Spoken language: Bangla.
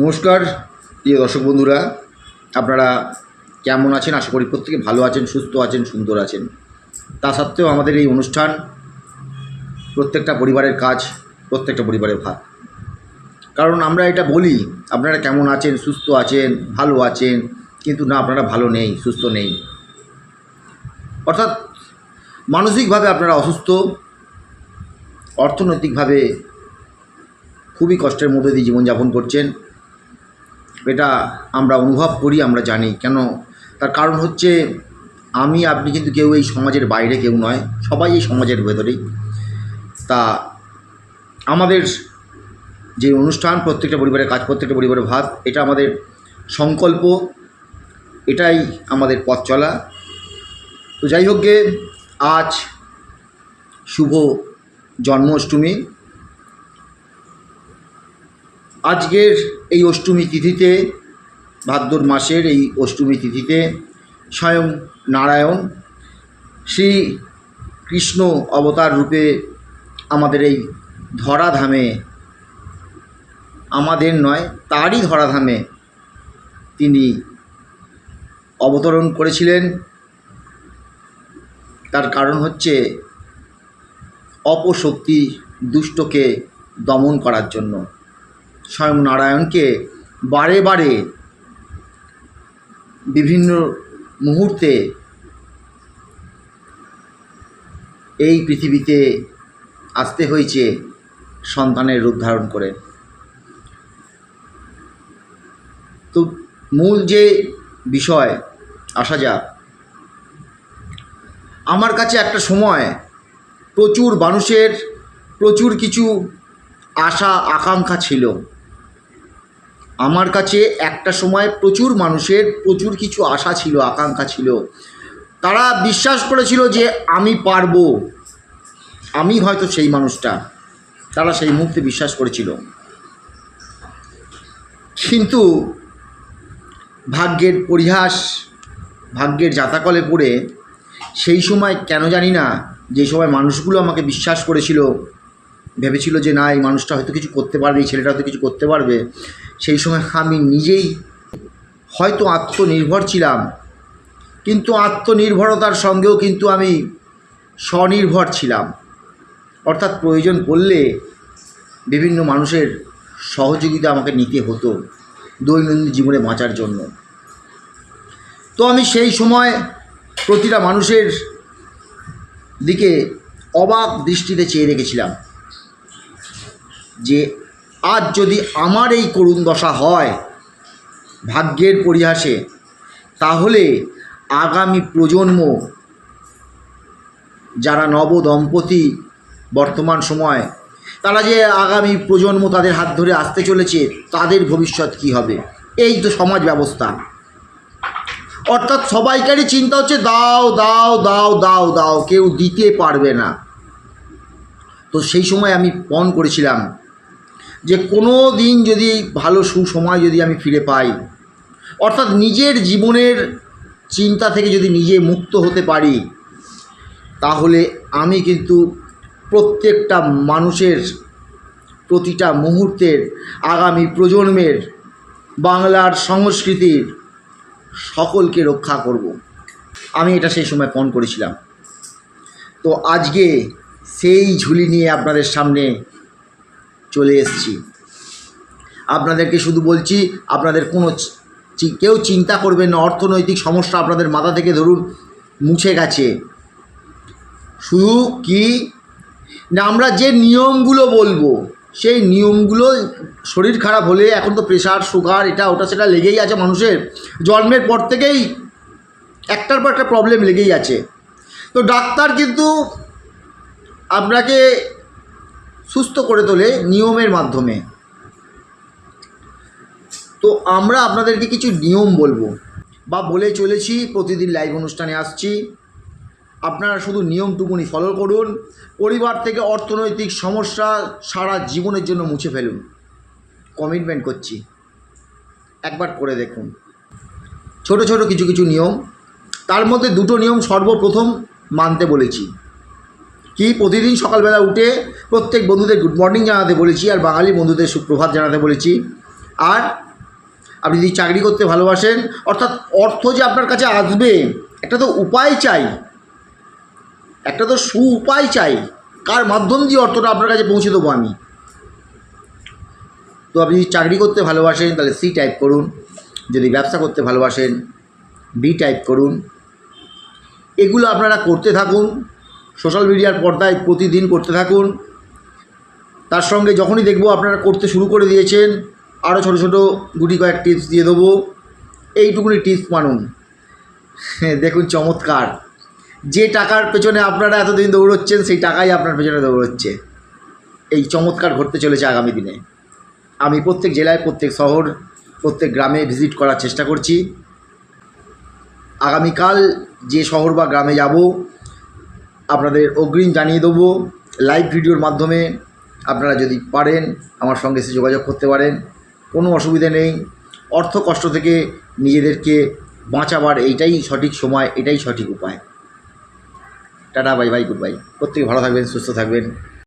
নমস্কার, প্রিয় দর্শক বন্ধুরা, আপনারা কেমন আছেন? আশা করি প্রত্যেকে ভালো আছেন, সুস্থ আছেন, সুন্দর আছেন। তা সত্ত্বেও আমাদের এই অনুষ্ঠান প্রত্যেকটা পরিবারের কাজ, প্রত্যেকটা পরিবারের ভাত। কারণ আমরা এটা বলি, আপনারা কেমন আছেন, সুস্থ আছেন, ভালো আছেন, কিন্তু না, আপনারা ভালো নেই, সুস্থ নেই। অর্থাৎ মানসিকভাবে আপনারা অসুস্থ, অর্থনৈতিকভাবে খুবই কষ্টের মধ্যে দিয়ে জীবনযাপন করছেন। এটা আমরা অনুভব করি, আমরা জানি। কেন? তার কারণ হচ্ছে, আমি, আপনি কিন্তু কেউ এই সমাজের বাইরে কেউ নয়, সবাই এই সমাজের ভেতরেই। তা আমাদের যে অনুষ্ঠান, প্রত্যেকটা পরিবারের কাজ, প্রত্যেকটা পরিবারের ভাত, এটা আমাদের সংকল্প, এটাই আমাদের পথ চলা। তো যাই হোক আজ শুভ জন্মাষ্টমী। আজকের এই অষ্টমী তিথিতে, ভাদ্র মাসের এই অষ্টমী তিথিতে স্বয়ং নারায়ণ শ্রী কৃষ্ণ অবতার রূপে আমাদের এই ধরাধামে, আমাদের নয়, তারই ধরাধামে তিনি অবতরণ করেছিলেন। তার কারণ হচ্ছে অপশক্তি দুষ্টকে দমন করার জন্য। স্বয়ং নারায়ণকে বারে বারে বিভিন্ন মুহূর্তে এই পৃথিবীতে আসতে হয়েছে সন্তানের রূপ ধারণ করে। তো মূল যে বিষয়, আসা যাক। আমার কাছে একটা সময়, প্রচুর মানুষের প্রচুর কিছু আশা, আকাঙ্ক্ষা ছিল। আমার কাছে একটা সময় প্রচুর মানুষের প্রচুর কিছু আশা ছিল, আকাঙ্ক্ষা ছিল। তারা বিশ্বাস করেছিল যে আমি পারব। আমি হয়তো সেই মানুষটা। তারা সেই মুহূর্তে বিশ্বাস করেছিল। কিন্তু ভাগ্যের পরিহাস, ভাগ্যের জাতাকলে পড়ে সেই সময় কেন জানি না, যে সময় মানুষগুলো আমাকে বিশ্বাস করেছিল, ভেবেছিল যে না, এই মানুষটা হয়তো কিছু করতে পারবে, এই ছেলেটা হয়তো কিছু করতে পারবে। সেই সময় আমি নিজেই হয়তো আত্মনির্ভর ছিলাম। কিন্তু আত্মনির্ভরতার সঙ্গেও কিন্তু আমি স্বনির্ভর ছিলাম। অর্থাৎ প্রয়োজন পড়লে বিভিন্ন মানুষের সহযোগিতা আমাকে নিতে হতো দৈনন্দিন জীবনে বাঁচার জন্য। তো আমি সেই সময় প্রতিটা মানুষের দিকে অবাক দৃষ্টিতে চেয়ে রেখেছিলাম যে আজ যদি আমার এই করুণ দশা হয়, ভাগ্যের পরিহাসে, তাহলে আগামী প্রজন্ম, যারা নব দম্পতি বর্তমান সময়, তারা যে আগামী প্রজন্ম তাদের হাত ধরে আসতে চলেছে, তাদের ভবিষ্যৎ কী হবে? এই তো সমাজ ব্যবস্থা। অর্থাৎ সবাইকারই চিন্তা হচ্ছে, দাও দাও দাও দাও দাও, কেউ দিতে পারবে না। তো সেই সময় আমি পণ করেছিলাম যে কোনো দিন যদি ভালো সুসময় যদি আমি ফিরে পাই, অর্থাৎ নিজের জীবনের চিন্তা থেকে যদি নিজে মুক্ত হতে পারি, তাহলে আমি কিন্তু প্রত্যেকটা মানুষের প্রতিটা মুহূর্তের, আগামী প্রজন্মের, বাংলার সংস্কৃতির সকলকে রক্ষা করব। আমি এটা সেই সময় পণ করেছিলাম। তো আজকে সেই ঝুলি নিয়ে আপনাদের সামনে চলে এসেছি। আপনাদেরকে শুধু বলছি, আপনাদের কোনো কেউ চিন্তা করবেন না, অর্থনৈতিক সমস্যা আপনাদের মাথা থেকে ধরুন মুছে গেছে। শুধু কি, না আমরা যে নিয়মগুলো বলব, সেই নিয়মগুলো শরীর খারাপ হলে এখন তো প্রেশার সুগার এটা, ওটা, সেটা লেগেই আছে মানুষের। জন্মের পর থেকেই একটার পর একটা প্রবলেম লেগেই আছে। তো ডাক্তার কিন্তু আপনাকে সুস্থ করে তোলে নিয়মের মাধ্যমে। তো আমরা আপনাদেরকে কিছু নিয়ম বলব। বা বলে চলেছি, প্রতিদিন লাইভ অনুষ্ঠানে আসছি। আপনারা শুধু নিয়মটুকুনি ফলো করুন। পরিবার থেকে অর্থনৈতিক সমস্যা সারা জীবনের জন্য মুছে ফেলুন। কমিটমেন্ট করছি। একবার করে দেখুন। ছোট ছোট কিছু কিছু নিয়ম। তার মধ্যে দুটো নিয়ম সর্বপ্রথম মানতে বলেছি। কি প্রতিদিন সকালবেলা উঠে প্রত্যেক বন্ধুদের গুড মর্নিং জানাতে বলেছি আর বাঙালি বন্ধুদের সুপ্রভাত জানাতে বলেছি। আর আপনি যদি চাকরি করতে ভালোবাসেন, অর্থাৎ অর্থ যে আপনার কাছে আসবে, একটা তো উপায় চাই। একটা তো সু উপায় চাই। কার মাধ্যম দিয়ে অর্থটা আপনার কাছে পৌঁছে দেবো আমি? তো আপনি যদি চাকরি করতে ভালোবাসেন, তাহলে সি টাইপ করুন। যদি ব্যবসা করতে ভালোবাসেন বি টাইপ করুন। এগুলো আপনারা করতে থাকুন। সোশ্যাল মিডিয়ার পর্দায় প্রতিদিন করতে থাকুন। তার সঙ্গে যখনই দেখব আপনারা করতে শুরু করে দিয়েছেন, আরও ছোটো ছোটো গুটি কয়েক টিপস দিয়ে দেবো। এইটুকুনি টিপস মানুন। দেখুন চমৎকার। যে টাকার পেছনে আপনারা এতদিন দৌড়চ্ছেন, সেই টাকাই আপনার পেছনে দৌড়চ্ছে। এই চমৎকার ঘটতে চলেছে আগামী দিনে। আমি প্রত্যেক জেলায়, প্রত্যেক শহর, প্রত্যেক গ্রামে ভিজিট করার চেষ্টা করছি। আগামীকাল যে শহর বা গ্রামে যাব আপনাদের অগ্রিম জানিয়ে দেবো। লাইভ ভিডিওর মাধ্যমে আপনারা যদি পারেন, আমার সঙ্গে এসে যোগাযোগ করতে পারেন, কোনো অসুবিধা নেই। অর্থ কষ্ট থেকে নিজেদেরকে বাঁচাবার এইটাই সঠিক সময়, এটাই সঠিক উপায়। Tata, bye bye, goodbye. প্রত্যেকে ভালো থাকবেন, সুস্থ থাকবেন।